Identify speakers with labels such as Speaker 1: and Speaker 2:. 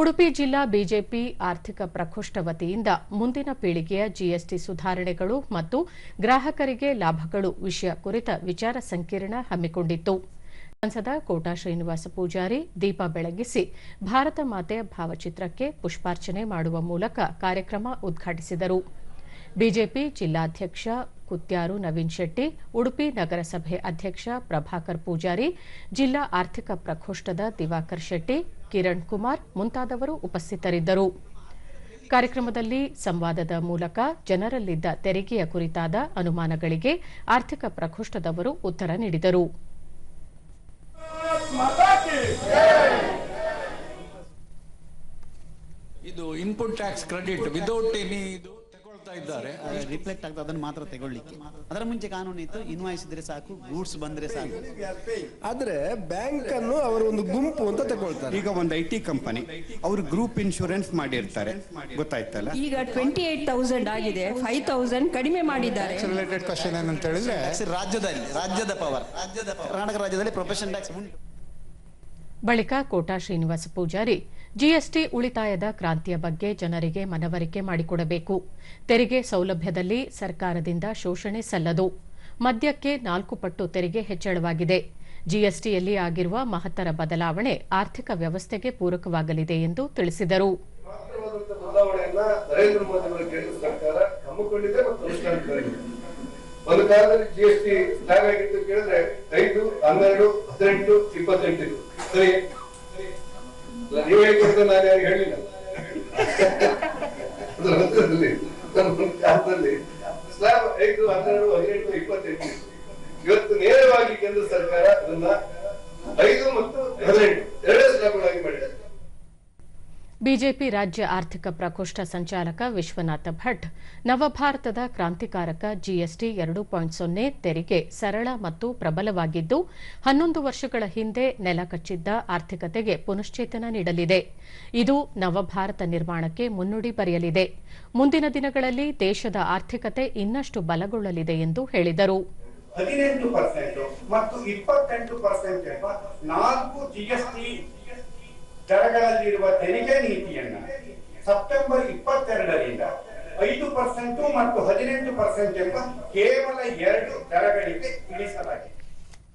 Speaker 1: ಉಡುಪಿ ಜಿಲ್ಲಾ ಬಿಜೆಪಿ ಆರ್ಥಿಕ ಪ್ರಕೋಷ್ಠ ವತಿಯಿಂದ ಮುಂದಿನ ಪೀಳಿಗೆಯ ಜಿಎಸ್ಟಿ ಸುಧಾರಣೆಗಳು ಮತ್ತು ಗ್ರಾಹಕರಿಗೆ ಲಾಭಗಳು ವಿಷಯ ಕುರಿತ ವಿಚಾರ ಸಂಕಿರಣ ಹಮ್ಮಿಕೊಂಡಿತ್ತು. ಸಂಸದ ಕೋಟಾ ಶ್ರೀನಿವಾಸ ಪೂಜಾರಿ ದೀಪ ಬೆಳಗಿಸಿ ಭಾರತ ಮಾತೆಯ ಭಾವಚಿತ್ರಕ್ಕೆ ಪುಷ್ಪಾರ್ಚನೆ ಮಾಡುವ ಮೂಲಕ ಕಾರ್ಯಕ್ರಮ ಉದ್ಘಾಟಿಸಿದರು. ಬಿಜೆಪಿ ಜಿಲ್ಲಾಧ್ಯಕ್ಷ ಕುತ್ಯಾರು ನವೀನ್ ಶೆಟ್ಟಿ, ಉಡುಪಿ ನಗರಸಭೆ ಅಧ್ಯಕ್ಷ ಪ್ರಭಾಕರ್ ಪೂಜಾರಿ, ಜಿಲ್ಲಾ ಆರ್ಥಿಕ ಪ್ರಕೋಷ್ಠದ ದಿವಾಕರ್ ಶೆಟ್ಟಿ, ಕಿರಣ್ ಕುಮಾರ್ ಮುಂತಾದವರು ಉಪಸ್ಥಿತರಿದ್ದರು. ಕಾರ್ಯಕ್ರಮದಲ್ಲಿ ಸಂವಾದದ ಮೂಲಕ ಜನರಲ್ಲಿದ್ದ ತೆರಿಗೆಯ ಕುರಿತಾದ ಅನುಮಾನಗಳಿಗೆ ಆರ್ಥಿಕ ಪ್ರಕೋಷ್ಠದವರು ಉತ್ತರ ನೀಡಿದರು.
Speaker 2: ಇದು input tax credit without any ಇದು ಇದ್ದಾರೆ.
Speaker 3: ರಿಫ್ಲೆಕ್ಟ್ ಆಗ್ತದೆ ಅದನ್ನು ಮಾತ್ರ ತಗೊಳ್ಳಿಕ್ಕೆ. ಅದರ ಮುಂಚೆ ಕಾನೂನು ಇತ್ತು ಇನ್ವಾಯ್ಸ್ ಇದ್ರೆ ಸಾಕು ಗೂಡ್ಸ್ ಬಂದ್ರೆ ಸಾಕು.
Speaker 4: ಆದ್ರೆ ಬ್ಯಾಂಕ್ ಅನ್ನು ಅವರ ಒಂದು ಗುಂಪು ಅಂತ ತಗೊಳ್ತಾರೆ.
Speaker 5: ಈಗ ಒಂದು ಐ ಟಿ ಕಂಪನಿ ಅವರು ಗ್ರೂಪ್ ಇನ್ಶೂರೆನ್ಸ್ ಮಾಡಿರ್ತಾರೆ. ಗೊತ್ತಾಯ್ತಲ್ಲ?
Speaker 6: ಈಗ ಟ್ವೆಂಟಿ ಏಟ್ ತೌಸಂಡ್ ಆಗಿದೆ ಫೈವ್ ತೌಸಂಡ್ ಕಡಿಮೆ ಮಾಡಿದ್ದಾರೆ.
Speaker 2: ರಿಲೇಟೆಡ್ ಕ್ವಶನ್ ಏನಂತ ಹೇಳಿದ್ರೆ
Speaker 3: ರಾಜ್ಯದಲ್ಲಿ ರಾಜ್ಯದ ಪವರ್ ರಾಜ್ಯದ ಕರ್ನಾಟಕ ರಾಜ್ಯದಲ್ಲಿ ಪ್ರೊಫೆಷನ್ ಟ್ಯಾಕ್ಸ್ ಉಂಟು.
Speaker 1: ಬಳಿಕ ಕೋಟಾ ಶ್ರೀನಿವಾಸ ಪೂಜಾರಿ ಜಿಎಸ್ಟಿ ಉಳಿತಾಯದ ಕ್ರಾಂತಿಯ ಬಗ್ಗೆ ಜನರಿಗೆ ಮನವರಿಕೆ ಮಾಡಿಕೊಡಬೇಕು. ತೆರಿಗೆ ಸೌಲಭ್ಯದಲ್ಲಿ ಸರ್ಕಾರದಿಂದ ಶೋಷಣೆ ಸಲ್ಲದು. ಮದ್ಯಕ್ಕೆ ನಾಲ್ಕು ಪಟ್ಟು ತೆರಿಗೆ ಹೆಚ್ಚಳವಾಗಿದೆ. ಜಿಎಸ್ಟಿಯಲ್ಲಿ ಆಗಿರುವ ಮಹತ್ತರ ಬದಲಾವಣೆ ಆರ್ಥಿಕ ವ್ಯವಸ್ಥೆಗೆ ಪೂರಕವಾಗಲಿದೆ ಎಂದು ತಿಳಿಸಿದರು.
Speaker 7: ಒಂದು ಕಾಲದಲ್ಲಿ ಜಿಎಸ್ಟಿ ಜಾರಿಯಾಗಿತ್ತು ಕೇಳಿದ್ರೆ ಐದು, ಹನ್ನೆರಡು, ಹದಿನೆಂಟು, ಇಪ್ಪತ್ತೆಂಟು ಸರಿ. ನೀವು ಹೇಗೆ ನಾನು ಯಾರು ಹೇಳಿಲ್ಲ. ಕಾಲದಲ್ಲಿ ಐದು, ಹನ್ನೆರಡು, ಹದಿನೆಂಟು, ಇಪ್ಪತ್ತೆಂಟು. ಇವತ್ತು ನೇರವಾಗಿ ಕೇಂದ್ರ ಸರ್ಕಾರ ಅದನ್ನ ಐದು ಮತ್ತು ಹದಿನೆಂಟು.
Speaker 1: ಬಿಜೆಪಿ ರಾಜ್ಯ ಆರ್ಥಿಕ ಪ್ರಕೋಷ್ಠ ಸಂಚಾಲಕ ವಿಶ್ವನಾಥ ಭಟ್, ನವಭಾರತದ ಕ್ರಾಂತಿಕಾರಕ ಜಿಎಸ್ಟಿ ಎರಡು ಪಾಯಿಂಟ್ ಸೊನ್ನೆ ತೆರಿಗೆ ಸರಳ ಮತ್ತು ಪ್ರಬಲವಾಗಿದ್ದು, ಹನ್ನೊಂದು ವರ್ಷಗಳ ಹಿಂದೆ ನೆಲಕಚ್ಚಿದ್ದ ಆರ್ಥಿಕತೆಗೆ ಪುನಶ್ಚೇತನ ನೀಡಲಿದೆ. ಇದು ನವಭಾರತ ನಿರ್ಮಾಣಕ್ಕೆ ಮುನ್ನುಡಿ ಬರೆಯಲಿದೆ. ಮುಂದಿನ ದಿನಗಳಲ್ಲಿ ದೇಶದ ಆರ್ಥಿಕತೆ ಇನ್ನಷ್ಟು ಬಲಗೊಳ್ಳಲಿದೆ ಎಂದು ಹೇಳಿದರು.
Speaker 8: ಹದಿನೆಂಟು ಪರ್ಸೆಂಟ್ ಮತ್ತು ಇಪ್ಪತ್ತೆಂಟು ಪರ್ಸೆಂಟ್ ಎಂಬ ನಾಲ್ಕು ಜಿಎಸ್ಟಿ ದರಗಳಲ್ಲಿರುವ ತೆರಿಗೆ ನೀತಿಯನ್ನ ಸೆಪ್ಟೆಂಬರ್ ಇಪ್ಪತ್ತೆರಡರಿಂದ ಐದು ಪರ್ಸೆಂಟ್ ಮತ್ತು ಹದಿನೆಂಟು ಪರ್ಸೆಂಟ್ ಎಂಬ ಕೇವಲ ಎರಡು ದರಗಳಿಗೆ ಇಳಿಸಲಾಗಿದೆ.